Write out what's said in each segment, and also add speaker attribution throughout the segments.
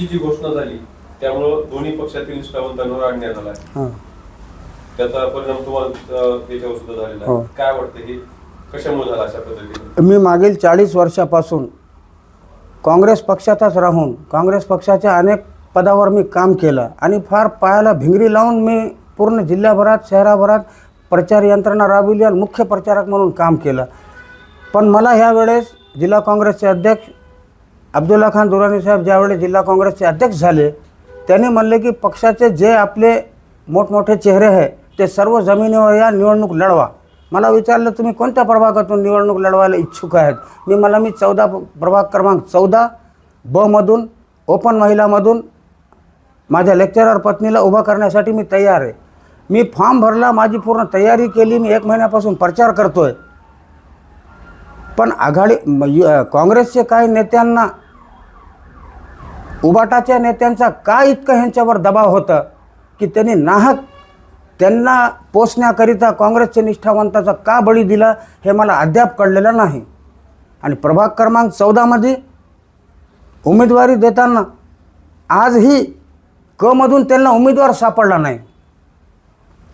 Speaker 1: युतीची जी घोषणा झाली त्यामुळं दोन्ही पक्षातील निष्ठावंतांवर आहे
Speaker 2: हां.
Speaker 1: त्याचा परिणाम तुम्हाला त्याच्यावर सुद्धा झालेला
Speaker 2: हो.
Speaker 1: आहे काय वाटतं हे कशामुळे झाला अशा पद्धतीने?
Speaker 2: मी मागील चाळीस वर्षापासून काँग्रेस पक्षातच राहून काँग्रेस पक्षाच्या अनेक पदावर मी काम केलं आणि फार पायाला भिंगरी लावून मी पूर्ण जिल्ह्याभरात शहराभरात प्रचार यंत्रणा राबविली आणि मुख्य प्रचारक म्हणून काम केलं. पण मला ह्या वेळेस जिल्हा काँग्रेसचे अध्यक्ष अब्दुल्ला खान दुरानी साहेब ज्यावेळी जिल्हा काँग्रेसचे अध्यक्ष झाले त्यांनी म्हणले की पक्षाचे जे आपले मोठमोठे चेहरे आहे ते सर्व जमिनीवर या निवडणूक लढवा. मला विचारलं तुम्ही कोणत्या प्रभागातून निवडणूक लढवायला इच्छुक आहेत? मी मला मी चौदा प्रभाग क्रमांक चौदा बमधून ओपन महिलामधून माझ्या लेक्चरर पत्नीला उभा करण्यासाठी मी तयार आहे. मी फॉर्म भरला माझी पूर्ण तयारी केली मी एक महिन्यापासून प्रचार करतो आहे पण आघाडी म- काँग्रेसचे काही नेत्यांना उबाटाच्या नेत्यांचा का इतकं ह्यांच्यावर दबाव होतं की त्यांनी नाहक त्यांना पोचण्याकरिता काँग्रेसच्या निष्ठावंताचा का बळी दिला हे मला अद्याप कळलेलं नाही. आणि प्रभाग क्रमांक चौदामध्ये उमेदवारी देताना आजही कमधून त्यांना उमेदवार सापडला नाही.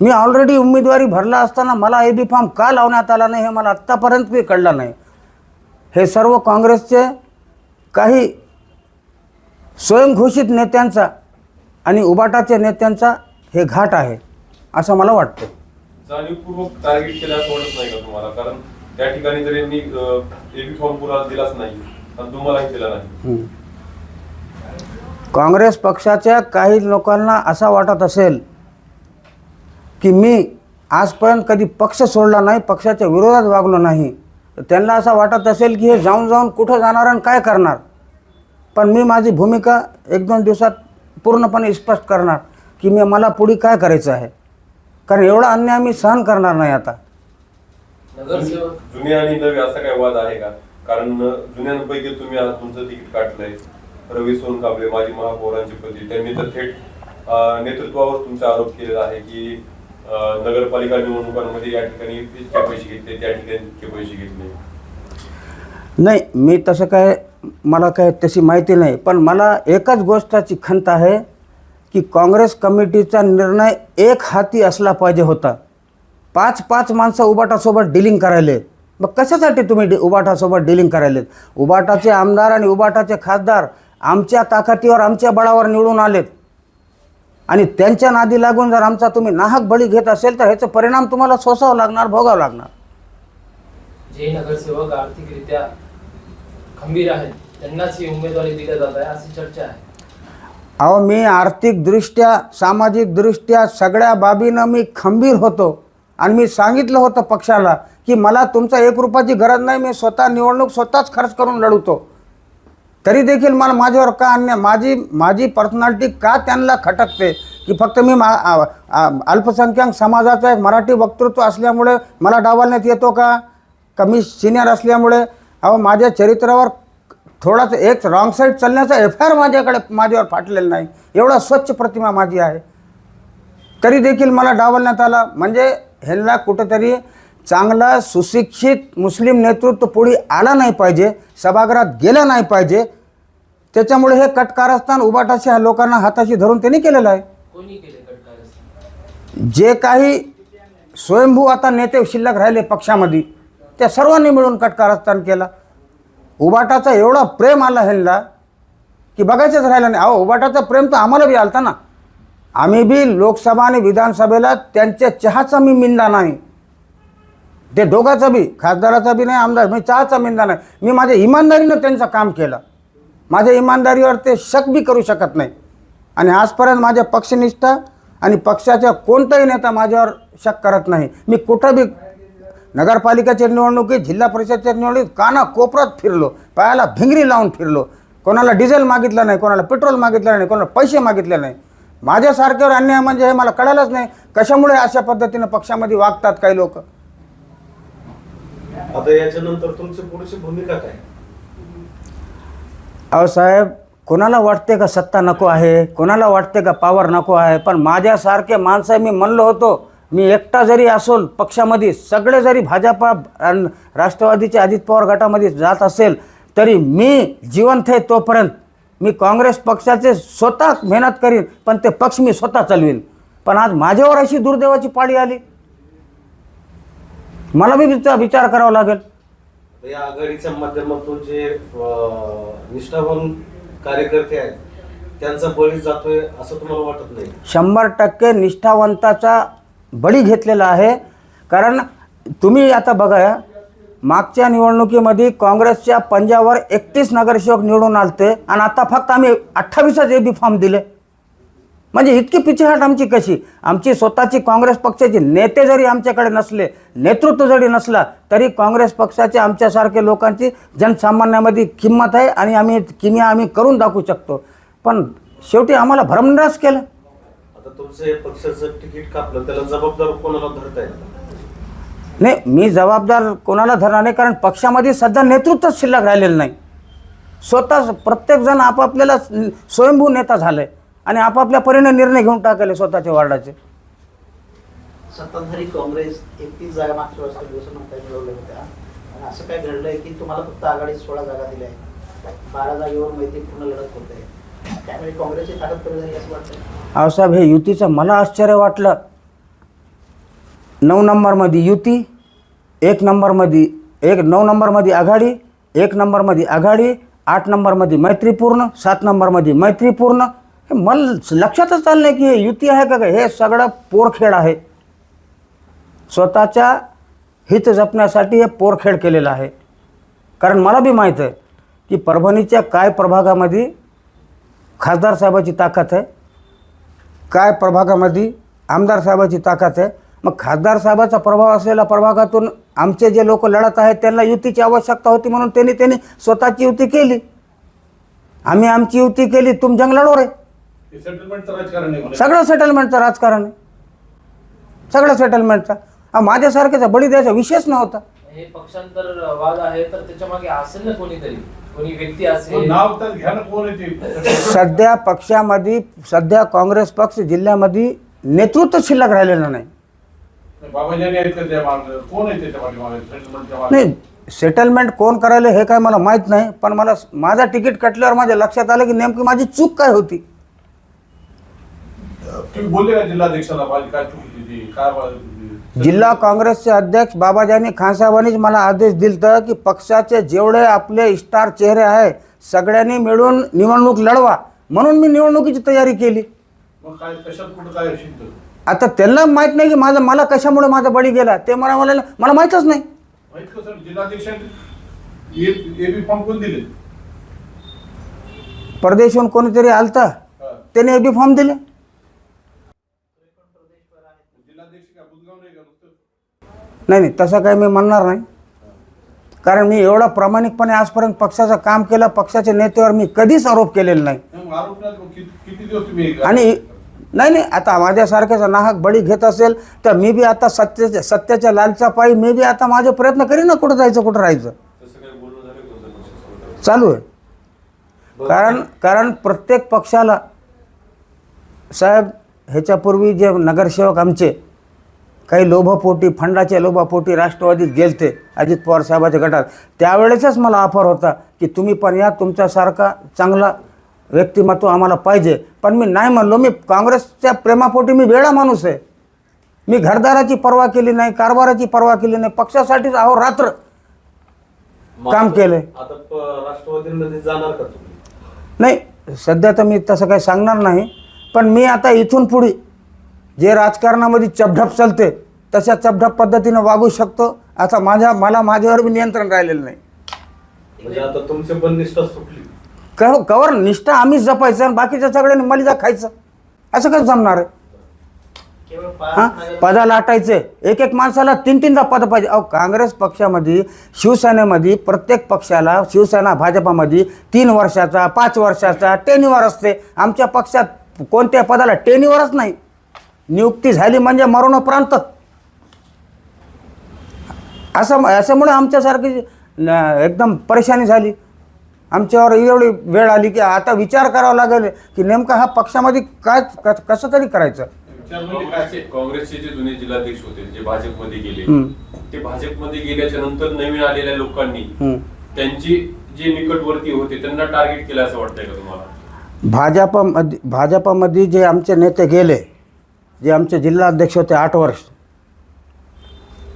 Speaker 2: मी ऑलरेडी उमेदवारी भरला असताना मला ए बी फॉर्म का लावण्यात आला नाही हे मला आत्तापर्यंत बी कळलं नाही. हे सर्व काँग्रेसचे काही स्वयंघोषित नेत्यांचा आणि उबाटाच्या नेत्यांचा हे घाट आहे असं मला वाटतं.
Speaker 1: जाणीवपूर्वक टार्गेट केलं असं वाटत नाही का तुम्हाला? कारण त्या ठिकाणी जर यांनी एबी फॉर्म कुणाला दिलाच नाही आणि तुम्हालाही दिला नाही.
Speaker 2: काँग्रेस पक्षाच्या काही लोकांना असा वाटत असेल की मी आजपर्यंत कधी पक्ष सोडला नाही पक्षाच्या विरोधात वागलो नाही तर त्यांना असं वाटत असेल की हे जाऊन जाऊन कुठं जाणार आणि काय करणार? पण मी माझी भूमिका एक दोन दिवसात पूर्णपणे स्पष्ट करणार की मी मला पुढे काय करायचं आहे? कारण एवढा अन्याय मी सहन करणार नाही आता.
Speaker 3: जुन्या
Speaker 1: जुने आणि नवे असा काय वाद आहे का? कारण जुन्यांपैकी तुम्ही आज तुमचं तिकीट काढलंय. रवी सोनकांबळे माजी महापौरांचे पती त्यांनी तर थेट नेतृत्वावर तुमचा आरोप केलेला आहे की नगरपालिका निवडणुकांमध्ये या ठिकाणी इतके पैसे घेतले त्या ठिकाणी इतके पैसे घेतले
Speaker 2: नाही. मी तसं काय मला काय तशी माहिती नाही पण मला एकच गोष्टाची खंत आहे की काँग्रेस कमिटीचा निर्णय एक हाती असला पाहिजे होता. पाच पाच माणसं उबाटासोबत डिलिंग करायले. मग कशासाठी तुम्ही डि उबाटासोबत डिलिंग करायलेत उबाटाचे आमदार आणि उबाटाचे खासदार आमच्या ताकदीवर आमच्या बळावर निवडून आलेत. आणि त्यांच्या नादी लागून जर आमचा तुम्ही नाहक बळी घेत असेल तर ह्याचा परिणाम तुम्हाला सोसावं लागणार भोगावं लागणार.
Speaker 3: जे नगरसेवक आर्थिकरित्या खंबीर आहेत त्यांनाच ही उमेदवारी दिली जात आहे अशी चर्चा आहे.
Speaker 2: अहो मी आर्थिकदृष्ट्या सामाजिकदृष्ट्या सगळ्या बाबीनं मी खंबीर होतो. आणि मी सांगितलं होतं पक्षाला की मला तुमचा एक रुपयाची गरज नाही मी स्वतः निवडणूक स्वतःच खर्च करून लढवतो. तरी देखील मला माझ्यावर का अन्य माझी माझी पर्सनॅलिटी का त्यांना खटकते? की फक्त मी मा अल्पसंख्याक समाजाचा एक मराठी वक्तृत्व असल्यामुळे मला डावलण्यात येतो का? का मी सिनियर असल्यामुळे? अहो माझ्या चरित्रावर थोडासा एक रॉंग साईड चालण्याचा एफ आय आर माझ्याकडे माझ्यावर फाटलेला नाही. एवढा स्वच्छ प्रतिमा माझी आहे. तरी देखील मला डावलण्यात आला. म्हणजे ह्यांना कुठंतरी चांगला सुशिक्षित मुस्लिम नेतृत्व पुढे आला नाही पाहिजे सभागृहात गेलं नाही पाहिजे त्याच्यामुळे हे कटकारस्थान उबाटाशी ह्या लोकांना हाताशी धरून त्यांनी केलेलं आहे. जे काही स्वयंभू आता नेते शिल्लक राहिले पक्षामध्ये त्या सर्वांनी मिळून कटकारस्थान केला. उबाटाचा एवढा प्रेम आला ह्यांना की बघायचंच राहिलं नाही. अहो उबाटाचं प्रेम तर आम्हाला बी आलता ना. आम्ही बी लोकसभा आणि विधानसभेला त्यांच्या चहाचा मी मिंदा नाही. ते दोघाचा बी खासदाराचा बी नाही आमदार मी चहाचा मिंदा नाही. मी माझ्या इमानदारीनं त्यांचं काम केलं. माझ्या इमानदारीवर ते शक बी करू शकत नाही. आणि आजपर्यंत माझ्या पक्षनिष्ठा आणि पक्षाच्या कोणताही नेता माझ्यावर शक करत नाही. मी कुठं बी नगरपालिकेच्या निवडणुकीत जिल्हा परिषदच्या निवडणुकीत काना कोपरात फिरलो पायाला भिंगरी लावून फिरलो. कोणाला डिझेल मागितलं नाही कोणाला पेट्रोल मागितलं नाही कोणाला पैसे मागितले नाही. माझ्यासारख्यावर अन्याय म्हणजे हे मला कळालंच नाही. कशामुळे अशा पद्धतीनं पक्षामध्ये वागतात काही लोक?
Speaker 4: आता याच्यानंतर तुमची पुढची भूमिका काय?
Speaker 2: अहो साहेब कोणाला वाटते का सत्ता नको आहे? कोणाला वाटते का पावर नको आहे? पण माझ्यासारखे माणसं मी म्हणलो होतो मी एकटा जरी असून पक्षामध्ये सगळे जरी भाजपा राष्ट्रवादीच्या अजित पवार गटामध्ये जात असेल तरी मी जिवंत आहे तोपर्यंत. मी काँग्रेस पक्षाचे स्वतः मेहनत करीन पण ते पक्ष मी स्वतः चालवीन. पण आज माझ्यावर अशी दुर्दैवाची पाळी आली. मला बी विचार विचार करावा लागेल.
Speaker 4: या आघाडीच्या माध्यमातून जे निष्ठावान कार्यकर्ते आहेत त्यांचा बळी जातोय असं तुम्हाला वाटत नाही?
Speaker 2: शंभर टक्के निष्ठावंताचा बळी घेतलेला आहे. कारण तुम्ही आता बघा मागच्या निवडणुकीमध्ये काँग्रेसच्या पंजावर एकतीस नगरसेवक निवडून आलते आणि आता फक्त आम्ही अठ्ठावीसच ए बी फॉर्म दिले. म्हणजे इतकी पिछेहाट आमची कशी? आमची स्वतःची काँग्रेस पक्षाचे नेते जरी आमच्याकडे नसले नेतृत्व जरी नसला तरी काँग्रेस पक्षाचे आमच्यासारखे लोकांची जनसामान्यामध्ये किंमत आहे आणि आम्ही किमिया आम्ही करून दाखवू शकतो. पण शेवटी आम्हाला भरमनिराश केलं.
Speaker 4: आता तुमचं पक्षाचं तिकीट कापलं त्याला जबाबदार कोणाला धरताय
Speaker 2: नाही मी जबाबदार कोणाला धरणार नाही कारण पक्षामध्ये सध्या नेतृत्वच शिल्लक राहिलेलं नाही. स्वतः प्रत्येकजण आपापल्याला स्वयंभू नेता झाले आणि आपापल्या परीने निर्णय घेऊन टाकले स्वतःच्या वार्डाचे.
Speaker 5: सत्ताधारी काँग्रेस एकतीस जागा मागच्या वर्षी दिवसानंतर मिळवल्या होत्या. आणि असं काय घडलंय की तुम्हाला फक्त आघाडीत सोळा जागा दिल्या आहेत. बारा जागेवर मैत्रीपूर्ण लढत होते त्यामुळे काँग्रेसची ताकद कमी झाली असं वाटतं
Speaker 2: आवसाहेब हे युतीचं मला आश्चर्य वाटलं. नऊ नंबरमध्ये युती एक नंबरमध्ये एक नऊ नंबरमध्ये आघाडी एक नंबरमध्ये आघाडी आठ नंबरमध्ये मैत्रीपूर्ण सात नंबरमध्ये मैत्रीपूर्ण मला लक्षातच आलं नाही की हे युती आहे का हे सगळं पोरखेड आहे. स्वतःच्या हित जपण्यासाठी हे पोरखेड केलेलं आहे. कारण मला बी माहीत आहे की परभणीच्या काय प्रभागामध्ये खासदार साहेबाची ताकद आहे. काय प्रभागामध्ये आमदार साहेबाची ताकद आहे. मग खासदार साहेबाचा प्रभाव असलेल्या प्रभागातून आमचे जे लोक लढत आहेत त्यांना युतीची आवश्यकता होती म्हणून त्यांनी त्यांनी स्वतःची युती केली. आम्ही आमची युती केली तुम जंग लढो रे
Speaker 6: सेटलमेंटचं राजकारण आहे म्हणे.
Speaker 2: सगळं सेटलमेंटचं राजकारण आहे. सगळं सेटलमेंटचा हा माझ्यासारख्याचा बळी द्यायचा विषयच नव्हता.
Speaker 3: हे पक्षांतर वाद आहे तर त्याच्यामागे असेल ना कोणीतरी? कोणी व्यक्ती
Speaker 6: मग
Speaker 3: असेल
Speaker 6: नाव तर घ्या ना कोण आहे ते.
Speaker 2: सध्या पक्षामध्ये सध्या काँग्रेस पक्ष जिल्ह्यामध्ये नेतृत्व शिल्लक राहिलेलं नाही. नाही सेटलमेंट कोण करायला हे काय मला माहीत नाही पण मला माझा तिकीट कटल्यावर माझ्या लक्षात आलं की नेमकी माझी चूक काय होती?
Speaker 6: तुम्ही बोलले का जिल्हाध्यक्षाला माझी काय चुकी होती काय बा-
Speaker 2: जिल्हा काँग्रेसचे अध्यक्ष बाबाजानी खानसाहेबांनीच मला आदेश दिलतं की पक्षाचे जेवढे आपले स्टार चेहरे आहे सगळ्यांनी मिळून निवडणूक लढवा. म्हणून मी निवडणुकीची तयारी केली.
Speaker 6: मग काय कशात कुठं काय शिकतो
Speaker 2: आता त्यांना माहीत नाही की माझं मला कशामुळे माझा बळी गेला? ते मला मला मला माहीतच नाही.
Speaker 6: माहीत का सर जिल्हाध्यक्षांनी एबी फॉर्म कोण दिले?
Speaker 2: परदेशहून कोणीतरी आलता.
Speaker 6: हा.
Speaker 2: त्याने बी फॉर्म दिले
Speaker 6: जिल्हाध्यक्ष का बुधगाव नाही का नुसतं
Speaker 2: नाही नाही तसं काही मी म्हणणार नाही. कारण मी एवढा प्रामाणिकपणे आजपर्यंत पक्षाचं काम केलं पक्षाच्या नेत्यावर मी कधीच आरोप केलेला नाही.
Speaker 6: नाही, मग आरोप नाही, मग किती किती दिवस तुम्ही हे-
Speaker 2: आणि नाही नाही आता माझ्यासारख्याचा नाहक बळी घेत असेल तर मी बी आता सत्याच्या सत्याच्या लालचा पायी मी बी आता माझे प्रयत्न करीन ना कुठं जायचं कुठं राहायचं.
Speaker 1: तसं काही बोलणं झालं का तुमच्या पक्षासोबत
Speaker 2: चालू आहे. कारण कारण प्रत्येक पक्षाला साहेब ह्याच्यापूर्वी जे नगरसेवक आमचे काही लोभापोटी फंडाच्या लोभापोटी राष्ट्रवादीत गेलते अजित पवार साहेबाच्या गटात. त्यावेळेसच मला ऑफर होता की तुम्ही पण या तुमच्यासारखा चांगला व्यक्तिमत्व आम्हाला पाहिजे. पण मी नाही म्हणलो मी काँग्रेसच्या प्रेमापोटी मी वेळा माणूस आहे. मी घरदाराची पर्वा केली नाही कारभाराची पर्वा केली नाही पक्षासाठीच अहो रात्र काम
Speaker 4: प- राष्ट्रवादीमध्ये जाणार का तुम्ही?
Speaker 2: नाही सध्या तर मी तसं काही सांगणार नाही पण मी आता इथून पुढे जे राजकारणामध्ये चपढप चालते तशा चपढप पद्धतीनं वागू शकतो आता माझ्या मला माझ्यावर बी नियंत्रण राहिलेलं नाही.
Speaker 4: म्हणजे आता तुमची पण निष्ठा सुटली.
Speaker 2: क कवर निष्ठा आम्हीच जपायचं आणि बाकीच्या सगळ्यांनी मलिदा खायचं. असं कसं जमणार आहे? हां? पदाला आटायचे एक एक माणसाला तीन तीनदा पद पाहिजे. अहो काँग्रेस पक्षामध्ये शिवसेनेमध्ये प्रत्येक पक्षाला शिवसेना भाजपामध्ये तीन वर्षाचा पाच वर्षाचा टेनिवर असते. आमच्या पक्षात कोणत्या पदाला टेनिवरच नाही. नियुक्ती झाली म्हणजे मरणोपरांत असं असल्यामुळे आमच्यासारखी एकदम परेशानी झाली. आमच्यावर एवढी वेळ आली की आता विचार करावा लागेल की नेमका हा पक्षामध्ये काय क- कसं तरी करायचं.
Speaker 6: म्हणजे
Speaker 1: काँग्रेसचे जे जुने जिल्हाध्यक्ष होते जे भाजपमध्ये गेले. ते भाजपमध्ये गेल्याच्यानंतर नवीन आलेल्या लोकांनी. त्यांची जे निकटवर्ती होते त्यांना टार्गेट केलं असं वाटतंय का तुम्हाला?
Speaker 2: भाजपमध्ये भाजपमध्ये जे आमचे नेते गेले जे आमचे जिल्हाध्यक्ष होते आठ वर्ष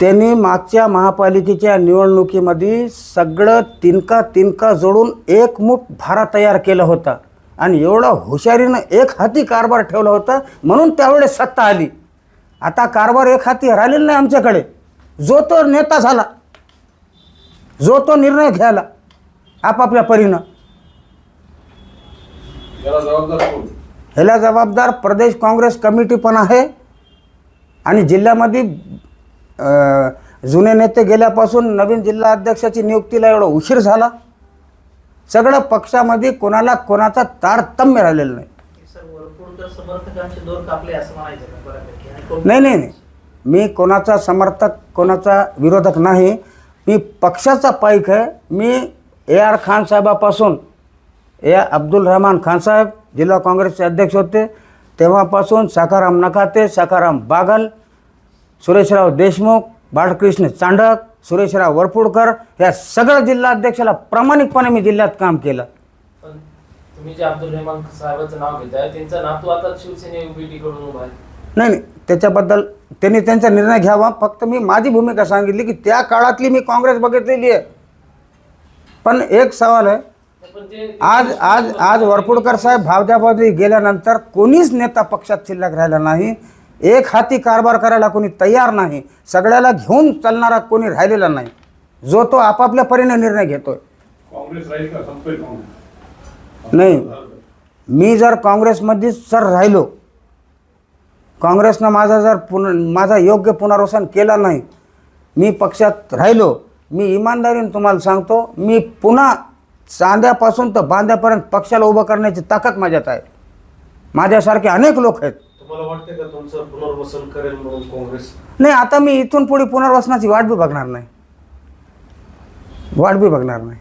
Speaker 2: त्यांनी मागच्या महापालिकेच्या निवडणुकीमध्ये सगळं तिनका तिनका जोडून एकमुठ भारा तयार केला होता आणि एवढं हुशारीनं एक हाती कारभार ठेवला होता म्हणून त्यावेळेस सत्ता आली. आता कारभार एक हाती राहिलेला नाही आमच्याकडे. जो तो नेता झाला जो तो निर्णय घ्यायला आपापल्या परीनं.
Speaker 6: जबाबदार
Speaker 2: ह्याला जबाबदार प्रदेश काँग्रेस कमिटी पण आहे. आणि जिल्ह्यामध्ये जुने नेते गेल्यापासून नवीन जिल्हा अध्यक्षाची नियुक्तीला एवढा उशीर झाला. सगळं पक्षामध्ये कोणाला कोणाचा तारतम्य राहिलेलं नाही. नाही नाही नाही. मी कोणाचा समर्थक कोणाचा विरोधक नाही. मी पक्षाचा पाईक आहे. मी ए आर खान साहेबापासून ए अब्दुल रहमान खान साहेब जिल्हा काँग्रेसचे अध्यक्ष होते. तेव्हापासून साखाराम नकाते साखाराम बागल सुरेशराव देशमुख बाळकृष्ण चांडक सुरेशराव वरपुडकर या सगळ्या जिल्हा अध्यक्षाला प्रामाणिकपणे मी जिल्ह्यात काम केलं.
Speaker 3: तुम्ही जे अब्दुल रहमान साहेबांचं नाव घेताय त्यांचा नातू आता शिवसेने कडून उभा आहे.
Speaker 2: नाही नाही त्याच्याबद्दल त्यांनी त्यांचा निर्णय घ्यावा. फक्त मी माझी भूमिका सांगितली की त्या काळातली मी काँग्रेस बघितलेली आहे. पण एक सवाल आहे आज आज आज वरपुडकर साहेब भावजाबादी गेल्यानंतर कोणीच नेता पक्षात शिल्लक राहिला नाही. एक हाती कारभार करायला कोणी तयार नाही. सगळ्याला घेऊन चालणारा कोणी राहिलेला नाही. जो तो आपापल्या परीने निर्णय घेतोय. नाही. मी जर काँग्रेसमध्ये सर राहिलो काँग्रेसनं माझा जर पुन माझा योग्य पुनर्वसन केलं नाही मी पक्षात राहिलो मी इमानदारीने तुम्हाला सांगतो मी पुन्हा चांद्यापासून तर बांद्यापर्यंत पक्षाला उभं करण्याची ताकद माझ्यात आहे. माझ्यासारखे अनेक लोक आहेत.
Speaker 4: तुम्हाला वाटते का तुमचं पुनर्वसन करेल म्हणून काँग्रेस?
Speaker 2: नाही आता मी इथून पुढे पुनर्वसनाची वाट बी बघणार नाही. वाट बी बघणार नाही.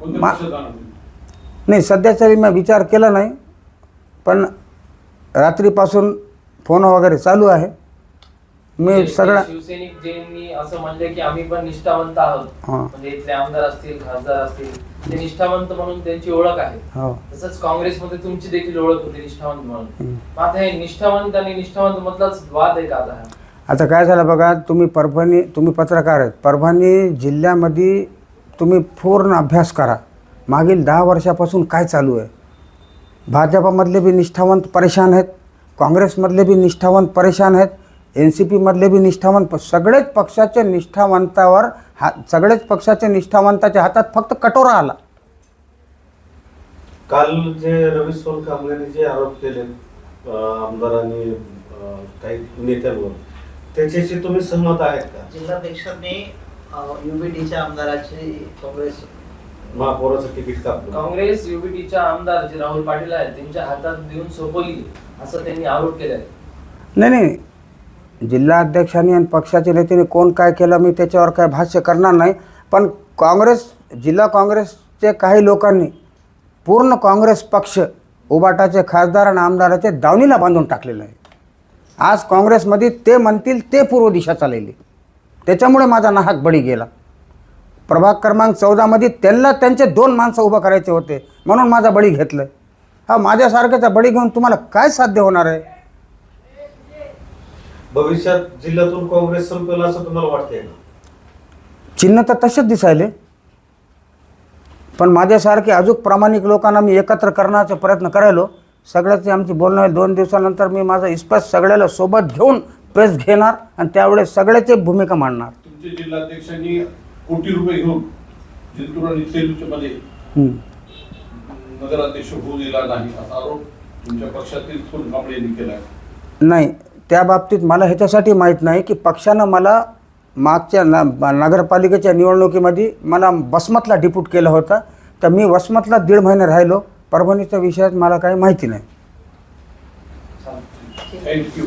Speaker 6: कोणत्या
Speaker 2: मा-
Speaker 6: पक्षात जाणार तुम्ही?
Speaker 2: नाही सध्या तरी मी विचार केला नाही पण रात्रीपासून फोन वगैरे चालू आहे. मी
Speaker 3: जे-
Speaker 2: सगळा
Speaker 3: जे शिवसैनिक ज्यांनी असं म्हणले की आम्ही पण निष्ठावंत आहोत.
Speaker 2: हा.
Speaker 3: म्हणजे इथले आमदार असतील खासदार असतील ते निष्ठावंत म्हणून त्यांची ओळख आहे.
Speaker 2: हो.
Speaker 3: तसंच काँग्रेसमध्ये तुमची देखील ओळख होती निष्ठावंत म्हणून. मग आता हे निष्ठावंत आणि निष्ठावंत मधलाच वाद आहे का आता हा?
Speaker 2: आता काय झालं बघा तुम्ही परभणी तुम्ही पत्रकार आहेत. परभणी जिल्ह्यामध्ये तुम्ही पूर्ण अभ्यास करा. मागील दहा वर्षापासून काय चालू आहे? भाजपामधले बी निष्ठावंत परेशान आहेत काँग्रेसमधले बी निष्ठावंत परेशान आहेत एन सी पीमधले बी निष्ठावंत प- सगळेच पक्षाच्या निष्ठावंतावर हा सगळेच पक्षाच्या निष्ठावंताच्या हातात फक्त कटोरा आला.
Speaker 4: काल जे रवी सोनकांबळेने जे आरोप केले आमदारांनी काही नेत्यांवर त्याच्याशी तुम्ही सहमत आहेत का?
Speaker 5: जिल्हाध्यक्षांनी युबीटीच्या आमदाराची काँग्रेस
Speaker 4: महापौराचं तिकीट कापलं.
Speaker 3: काँग्रेस युबीटीच्या आमदार जे राहुल पाटील आहेत त्यांच्या हातात देऊन सोपवली असं त्यांनी आरोप केलाय
Speaker 2: नाही नाही जिल्हाध्यक्षांनी आणि पक्षाच्या नेत्याने कोण काय केलं मी त्याच्यावर काय भाष्य करणार नाही. पण काँग्रेस जिल्हा काँग्रेसचे काही लोकांनी पूर्ण काँग्रेस पक्ष उबाटाचे खासदार आणि आमदाराचे दावणीला बांधून टाकलेलं आहे. आज काँग्रेसमध्ये ते म्हणतील ते पूर्व दिशा चाललेली. त्याच्यामुळे माझा नाहक बळी गेला. प्रभाग क्रमांक चौदामध्ये त्यांना त्यांचे दोन माणसं उभं करायचे होते म्हणून माझा बळी घेतलं हा माझ्यासारख्याचा बळी घेऊन तुम्हाला काय साध्य होणार आहे?
Speaker 4: भविष्यात जिल्ह्यातून काँग्रेस संपेल असं तुम्हाला वाटतंय का?
Speaker 2: चिन्ह तर तसेच दिसायले. पण माझ्यासारखे अजून प्रामाणिक लोकांना मी एकत्र करण्याचा प्रयत्न करायलो. सगळ्याची आमची बोलणं आहे दोन दिवसानंतर मी माझा इस्पष्ट सगळ्याला सोबत घेऊन प्रेस घेणार आणि त्यावेळेस सगळ्याची भूमिका मांडणार.
Speaker 6: तुमचे जिल्हाध्यक्षांनी कोटी रुपये घेऊन जिंतूर आणि सेलूच्या मध्ये
Speaker 2: हं.
Speaker 6: नगराध्यक्ष होऊ दिला नाही असा आरोप तुमच्या पक्षातील सोनकांबळे यांनी केला आहे.
Speaker 2: नाही. त्या बाबतीत मला ह्याच्यासाठी माहीत नाही की पक्षानं मला मागच्या न नगरपालिकेच्या निवडणुकीमध्ये मला वसमतला डिपूट केलं होतं. तर मी वसमतला दीड महिने राहिलो. परभणीच्या विषयात मला काही माहिती नाही.
Speaker 6: थँक्यू